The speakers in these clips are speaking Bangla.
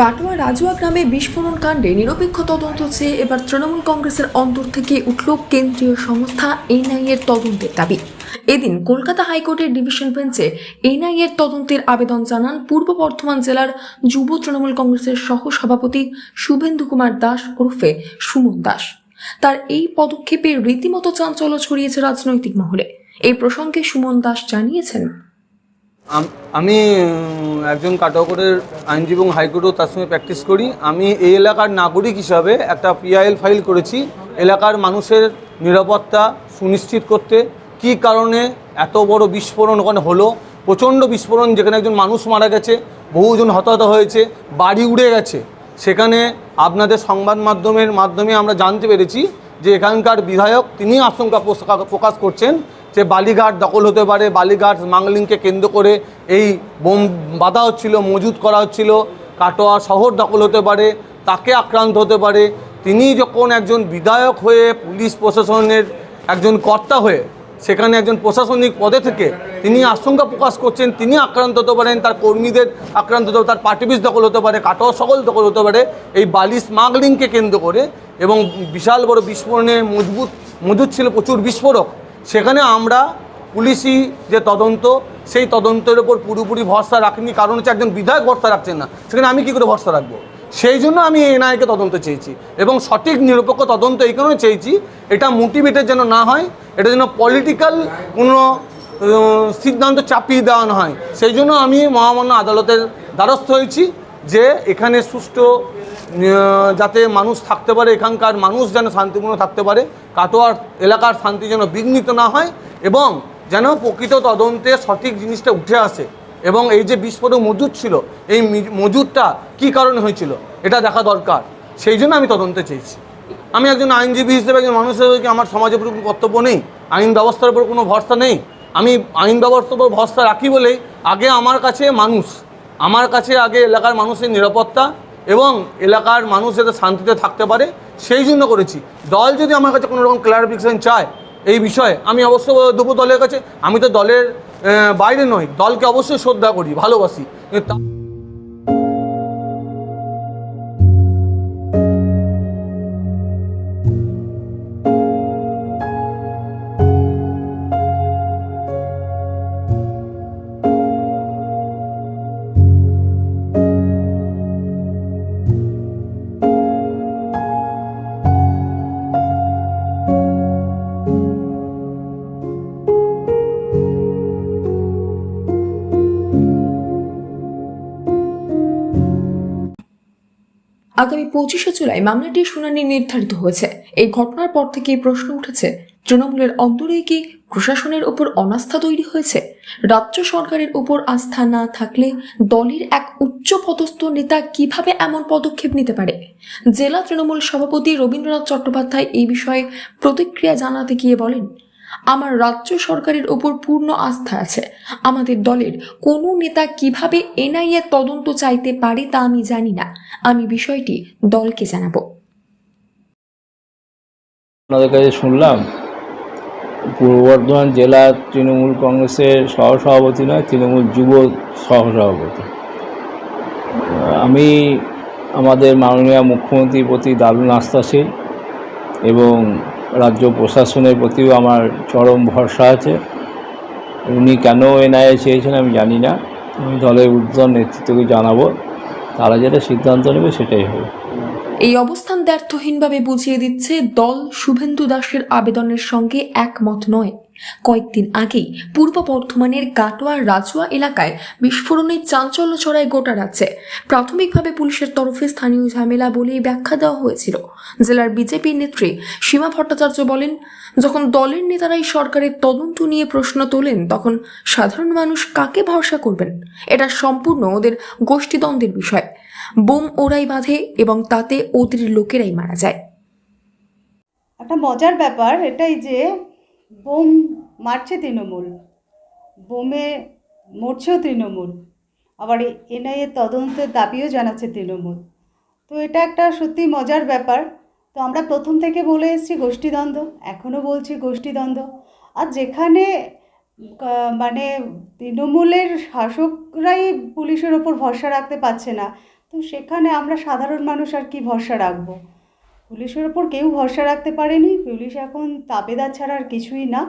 কাটোয়া রাজুয়া গ্রামে বিস্ফোরণ কাণ্ডে নিরপেক্ষ তদন্ত চেয়ে এবার তৃণমূল কংগ্রেসের অন্তর থেকে উঠল কেন্দ্রীয় সংস্থা এনআইএ এর তদন্তের দাবি। এদিন কলকাতা হাইকোর্টের ডিভিশন বেঞ্চে এনআইএ এর তদন্তের আবেদন জানান পূর্ব বর্ধমান জেলার যুব তৃণমূল কংগ্রেসের সহ সভাপতি শুভেন্দু কুমার দাস ওরফে সুমন দাস। তার এই পদক্ষেপে রীতিমতো চাঞ্চল্য ছড়িয়েছে রাজনৈতিক মহলে। এই প্রসঙ্গে সুমন দাস জানিয়েছেন আম- একজন কাটাকরের আইনজীবী এবং হাইকোর্টেও তার সঙ্গে প্র্যাকটিস করি। আমি এই এলাকার নাগরিক হিসাবে একটা পিআইএল ফাইল করেছি। এলাকার মানুষের নিরাপত্তা সুনিশ্চিত করতে কী কারণে এত বড় বিস্ফোরণ ওখানে হলো, প্রচণ্ড বিস্ফোরণ যেখানে একজন মানুষ মারা গেছে, বহুজন হতাহত হয়েছে, বাড়ি উড়ে গেছে। সেখানে আপনাদের সংবাদ মাধ্যমের মাধ্যমে আমরা জানতে পেরেছি যে এখানকার বিধায়ক তিনি আশঙ্কা প্রকাশ করছেন যে বালিঘাট দখল হতে পারে, বালিঘাট মাংলিংকে কেন্দ্র করে এই বোম বাধা হচ্ছিল, মজুত করা হচ্ছিল, কাটোয়া শহর দখল হতে পারে, তাকে আক্রান্ত হতে পারে। তিনি যখন একজন বিধায়ক হয়ে পুলিশ প্রশাসনের একজন কর্তা হয়ে সেখানে একজন প্রশাসনিক পদে থেকে তিনি আশঙ্কা প্রকাশ করছেন, তিনি আক্রান্ত হতে পারেন, তার কর্মীদের আক্রান্ত হতে তার পার্টিবিস দখল হতে পারে, কাটোয়া সকল দখল হতে পারে, এই বালি স্মাগলিংকে কেন্দ্র করে এবং বিশাল বড় বিস্ফোরণে মজবুত, মজুত ছিল, প্রচুর বিস্ফোরক। সেখানে আমরা পুলিশি যে তদন্ত, সেই তদন্তের ওপর পুরোপুরি ভরসা রাখিনি। কারণ হচ্ছে একজন বিধায়ক ভরসা রাখছেন না। সেখানে আমি কী করে ভরসা রাখব? সেই জন্য আমি এনআইকে তদন্ত চেয়েছি এবং সঠিক নিরপেক্ষ তদন্ত এই কারণে চেয়েছি। এটা মোটিভেটেড যেন না হয়, এটা যেন পলিটিক্যাল কোনো সিদ্ধান্ত চাপিয়ে দেওয়া না হয়। সেই জন্য আমি মহামান্য আদালতের দ্বারস্থ হয়েছি। যে এখানে সুষ্ঠু যাতে মানুষ থাকতে পারে, এখানকার মানুষ যেন শান্তিপূর্ণ থাকতে পারে, কাটোয়ার এলাকার শান্তি যেন বিঘ্নিত না হয় এবং যেন প্রকৃত তদন্তে সঠিক জিনিসটা উঠে আসে। এবং এই যে বিস্ফোরক মজুদ ছিল, এই মজুদটা কী কারণে হয়েছিল, এটা দেখা দরকার। সেই জন্য আমি তদন্তে চেয়েছি। আমি একজন আইনজীবী হিসেবে, একজন মানুষ হিসেবে কি আমার সমাজের উপর কোনো কর্তব্য নেই? আইন ব্যবস্থার উপর কোনো ভরসা নেই? আমি আইন ব্যবস্থার উপর ভরসা রাখি বলেই আগে আমার কাছে মানুষ আমার কাছে আগে এলাকার মানুষের নিরাপত্তা এবং এলাকার মানুষ যাতে শান্তিতে থাকতে পারে, সেই জন্য করেছি। দল যদি আমার কাছে কোনো রকম ক্লারিফিকেশান চায় এই বিষয়ে, আমি অবশ্য দুপুর দলের কাছে, আমি তো দলের বাইরে নই, দলকে অবশ্যই শ্রদ্ধা করি, ভালোবাসি। আগামী পঁচিশে জুলাই মামলাটির শুনানি নির্ধারিত হয়েছে। এই ঘটনার পর থেকেই প্রশ্ন উঠেছে, তৃণমূলের অন্তরে কি প্রশাসনের উপর অনাস্থা তৈরি হয়েছে? রাজ্য সরকারের উপর আস্থা না থাকলে দলের এক উচ্চ পদস্থ নেতা কীভাবে এমন পদক্ষেপ নিতে পারে? জেলা তৃণমূল সভাপতি রবীন্দ্রনাথ চট্টোপাধ্যায় এই বিষয়ে প্রতিক্রিয়া জানাতে গিয়ে বলেন আমার রাজ্য সরকারের ওপর পূর্ণ আস্থা আছে। আমাদের দলের কোনো নেতা কীভাবে এনআইএ তদন্ত চাইতে পারে তা আমি জানি না। আমি বিষয়টি দলকে জানাব। আপনাদের কাছে শুনলাম, পূর্ব বর্ধমান জেলা তৃণমূল কংগ্রেসের সহসভাপতি নয়, তৃণমূল যুব সহসভাপতি। আমি আমাদের মাননীয় মুখ্যমন্ত্রীর প্রতি দারুণ আস্থাশীল এবং রাজ্য প্রশাসনের প্রতিও আমার চরম ভরসা আছে। উনি কেন এনআইএ চেয়েছেন আমি জানি না। আমি দলের ঊর্ধ্বতন নেতৃত্বকে জানাব। তারা যেটা সিদ্ধান্ত নেবে সেটাই হবে। এই অবস্থান দ্ব্যর্থহীনভাবে বুঝিয়ে দিচ্ছে দল শুভেন্দু দাসের আবেদনের সঙ্গে একমত নয়। কয়েকদিন আগেই পূর্ব বর্ধমানের কাটোয়া রাজুয়া এলাকায় বিস্ফোরণের চাঞ্চল্য ছড়ায় গোটা রাজ্যে। প্রাথমিকভাবে পুলিশের তরফে স্থানীয় ঝামেলা বলেই ব্যাখ্যা দেওয়া হয়েছিল। জেলার বিজেপি নেত্রী সীমা ভট্টাচার্য বলেন, যখন দলের নেতারাই সরকারের তদন্ত নিয়ে প্রশ্ন তোলেন, তখন সাধারণ মানুষ কাকে ভরসা করবেন? এটা সম্পূর্ণ ওদের গোষ্ঠীদ্বন্দ্বের বিষয়। বোম ওরাই বাঁধে এবং তাতে ওদের লোকেরাই মারা যায়। একটা মজার ব্যাপার এটাই যে বোম মারছে তৃণমূল, বোমে মরছেও তৃণমূল, আবার এনআইএ তদন্তের দাবিও জানাচ্ছে তৃণমূল। তো এটা একটা সত্যি মজার ব্যাপার। তো আমরা প্রথম থেকে বলে এসেছি গোষ্ঠীদ্বন্দ্ব, এখনও বলছি গোষ্ঠীদ্বন্দ্ব। আর যেখানে মানে তৃণমূলের শাসকরাই পুলিশের ওপর ভরসা রাখতে পারছে না তো সেখানে আমরা সাধারণ মানুষ আর কি ভরসা রাখব। পুলিশের ওপর কেউ ভরসা রাখতে পারেনি, পুলিশ এখন তাবেদার ছাড়া আর কিছুই না।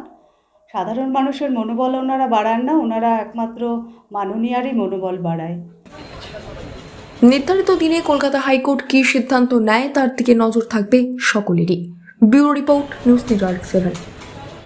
সাধারণ মানুষের মনোবল ওনারা বাড়ান না, ওনারা একমাত্র মাননীয়ারই মনোবল বাড়ায়। নির্ধারিত দিনে কলকাতা হাইকোর্ট কী সিদ্ধান্ত নেয়, তার দিকে নজর থাকবে সকলেরই। Bureau report, news network seven.